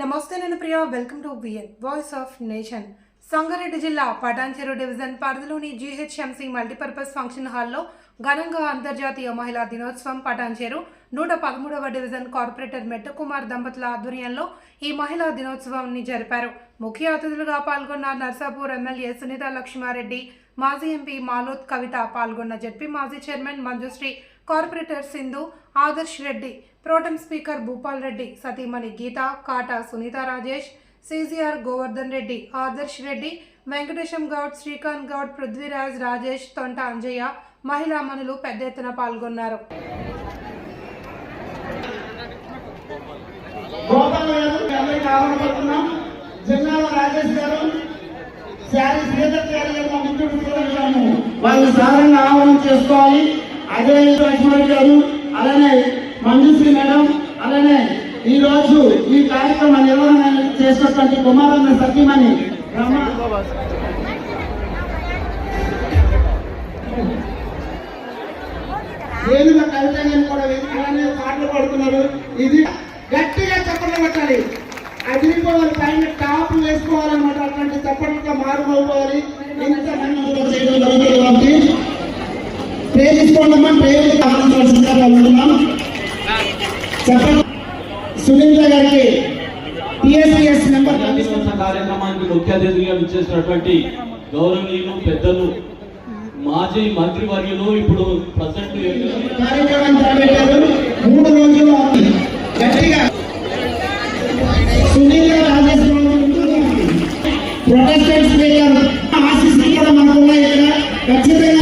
నమస్తే నేను Priya welcome to VN voice of nation. Sangareddy జిల్లా పటాన్చెరు డివిజన్ పరిధిలోని జీహెచ్ఎంసీ మల్టీపర్పస్ ఫంక్షన్ హాల్లో ఘనంగా అంతర్జాతీయ మహిళా దినోత్సవం పటాన్చెరు నూట పదమూడవ డివిజన్ కార్పొరేటర్ మెట్టకుమార్ దంపతుల ఆధ్వర్యంలో ఈ మహిళా దినోత్సవాన్ని జరిపారు. ముఖ్య అతిథులుగా పాల్గొన్న నర్సాపూర్ ఎమ్మెల్యే సునీత లక్ష్మారెడ్డి మాజీ ఎంపీ మాలోత్ కవిత పాల్గొన్న జడ్పీ మాజీ chairman Manjushree corporator Sindhu Adarsh Reddy protem speaker Bhupal Reddy సతీమణి గీత కాటా సునీత రాజేష్ సీజీఆర్ గోవర్ధన్ రెడ్డి ఆదర్శ్ రెడ్డి వెంకటేశం గౌడ్ శ్రీకాంత్ గౌడ్ పృథ్వీరాజ్ రాజేష్ తొంట అంజయ్య మహిళా మనులు పెద్ద ఎత్తున పాల్గొన్నారు. వాళ్ళు ఆహ్వానం చేసుకోవాలి. అదే లక్ష్మణ్ గారు అలానే మంజుశ్రీ మేడం అలానే ఈ రోజు ఈ కార్యక్రమ నిర్వహణ చేసినటువంటి కుమారన్న సత్యమణి రమ వేణుగా కవిత కూడా వేదికలనే పాటలు పడుతున్నారు. ఇది గట్టిగా చప్పట్లు కొట్టాలి అదిరిపోవాలి పైన టాప్ వేసుకోవాలన్నమాట. అట్లాంటి చప్పట్లుగా మారుకోవాలి ఇంత మంది చేయడం సునీత గారికి నెంబర్ కార్యక్రమానికి ముఖ్య అతిథిగా విచ్చేసినటువంటి గౌరవనీయులు పెద్దలు మాజీ మంత్రివర్యులు ఇప్పుడు ప్రజెంట్ మూడు రోజులు గట్టిగా. సునీల ఖచ్చితంగా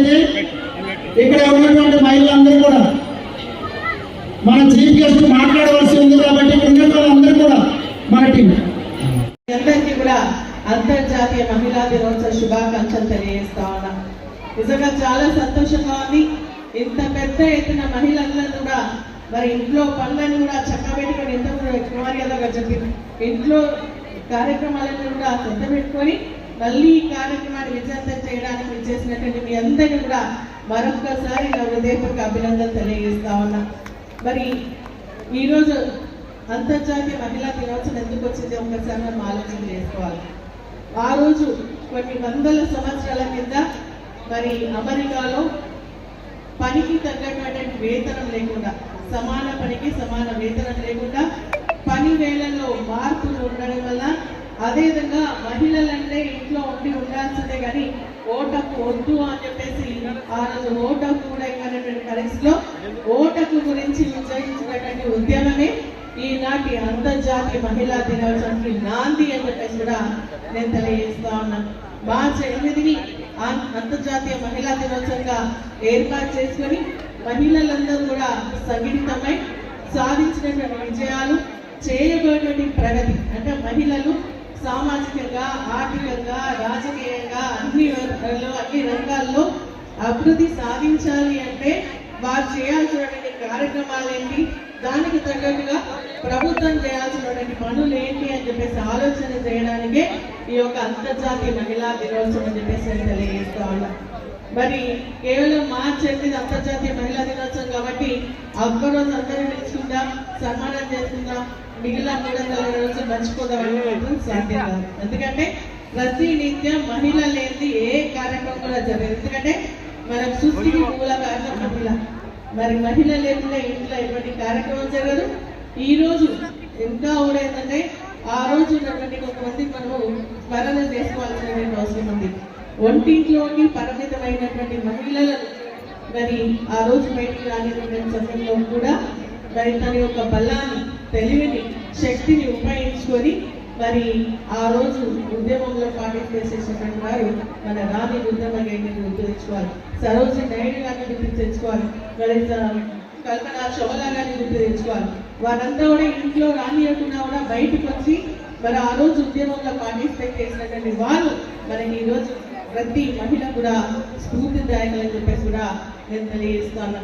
చేసినట్లయితే ఇక్కడ ఉన్నటువంటి మహిళలందరూ కూడా మన చీఫ్ గెస్ట్ మాట్లాడవలసి ఉంది కాబట్టి ఇక్కడ ఉన్న వాళ్ళందరూ కూడా మన టీం. అందరికీ కూడా అంతర్జాతీయ మహిళా దినోత్సవ శుభాకాంక్షలు తెలియజేస్తా ఉన్నా. నిజంగా చాలా సంతోషంగా ఉంది. ఇంత పెద్ద ఎత్తున మహిళలందరూ కూడా మరి ఇంట్లో పనులను కూడా చక్కబెట్టుకొని ఎంత కుమారి యాదవ్ గారు చెప్పింది ఇంట్లో కార్యక్రమాలను కూడా శ్రద్ధ పెట్టుకొని మళ్ళీ ఈ కార్యక్రమాన్ని విజయంతం చేయడానికి విచ్చేసినటువంటి మీ అందరినీ కూడా మరొక్కసారి నా హృదయపూర్వక అభినందనలు తెలియజేస్తా ఉన్నా. మరి ఈరోజు అంతర్జాతీయ మహిళా దినోత్సవం ఎందుకు వచ్చింది ఒకసారి మనం ఆలోచన చేసుకోవాలి. ఆ రోజు కొన్ని వందల సంవత్సరాల కింద మరి అమెరికాలో పనికి తగ్గటువంటి వేతనం లేకుండా సమాన పనికి సమాన వేతనం లేకుండా పని వేళల్లో మార్పులు ఉండడం వల్ల అదేవిధంగా మహిళలంటే ఇంట్లో ఉండి ఉండాల్సిందే కానీ ఓటకు వద్దు అని చెప్పేసి ఆ రోజు ఓటకు కూడా ఇవ్వనటువంటి పరిస్థితిలో ఓటకు గురించి ఉద్యోగించినటువంటి ఉద్యమమే ఈనాటి అంతర్జాతీయ మహిళా దినోత్సవానికి నాంది అని చెప్పేసి కూడా నేను తెలియజేస్తా ఉన్నాను. మార్చి ఎనిమిదిని అంతర్జాతీయ మహిళా దినోత్సవంగా ఏర్పాటు చేసుకొని మహిళలందరూ కూడా సంఘటితమై సాధించినటువంటి విజయాలు చేయబోయేటువంటి ప్రగతి అంటే మహిళలు సామాజికంగా ఆర్థికంగా రాజకీయంగా అన్ని వర్గాల్లో అన్ని రంగాల్లో అభివృద్ధి సాధించాలి అంటే వారు చేయాల్సినటువంటి కార్యక్రమాలు ఏంటి దానికి తగ్గట్టుగా ప్రభుత్వం చేయాల్సినటువంటి పనులు ఏంటి అని చెప్పేసి ఆలోచన చేయడానికే ఈ యొక్క అంతర్జాతీయ మహిళా దినోత్సవం అని చెప్పేసి మరి కేవలం మార్చి ఎనిమిది అంతర్జాతీయ మహిళా దినోత్సవం కాబట్టి ఒక్కరోజు అందరం నిలుచుకుందాం సన్మానం చేసుకుందాం మిగిలిన మూడు వందల రోజులు మర్చిపోదాం సాధ్యం కాదు. ఎందుకంటే ప్రతి నిత్యం మహిళ లేనిది ఏ కార్యక్రమం కూడా జరగదు. ఎందుకంటే మనం సృష్టికి మూల కారణం మహిళ. మరి మహిళ లేకుండా ఇంట్లో ఎటువంటి కార్యక్రమం జరగదు. ఈ రోజు ఇంకా కూడా ఏంటంటే ఆ రోజు ఉన్నటువంటి కొంతమంది మనము స్మరణ చేసుకోవాల్సినటువంటి అవసరం ఉంది. ఒంటింట్లోని పరిమితమైనటువంటి మహిళలను మరి ఆ రోజు బయటికి రానిటువంటి సమయంలో కూడా మరి తన యొక్క బలాన్ని తెలివిని శక్తిని ఉపయోగించుకొని మరి ఆ రోజు ఉద్యమంలో పార్టిసిపేట్ చేసినటువంటి వారు మన రాణి ఉద్యమ గారిని గుర్తు తెచ్చుకోవాలి నాయుడు గారిని గుర్తు తెచ్చుకోవాలి మరి కల్పన చౌలా గారిని గుర్తు తెచ్చుకోవాలి వారంతా కూడా ఇంట్లో రానియకుండా కూడా బయటకు వచ్చి మరి ఆ రోజు ఉద్యమంలో పార్టిసిపేట్ చేసినటువంటి వారు మనకి ఈ రోజు ప్రతి మహిళ కూడా స్ఫూర్తిదాయకలని చెప్పేసి కూడా నేను తెలియజేస్తాను.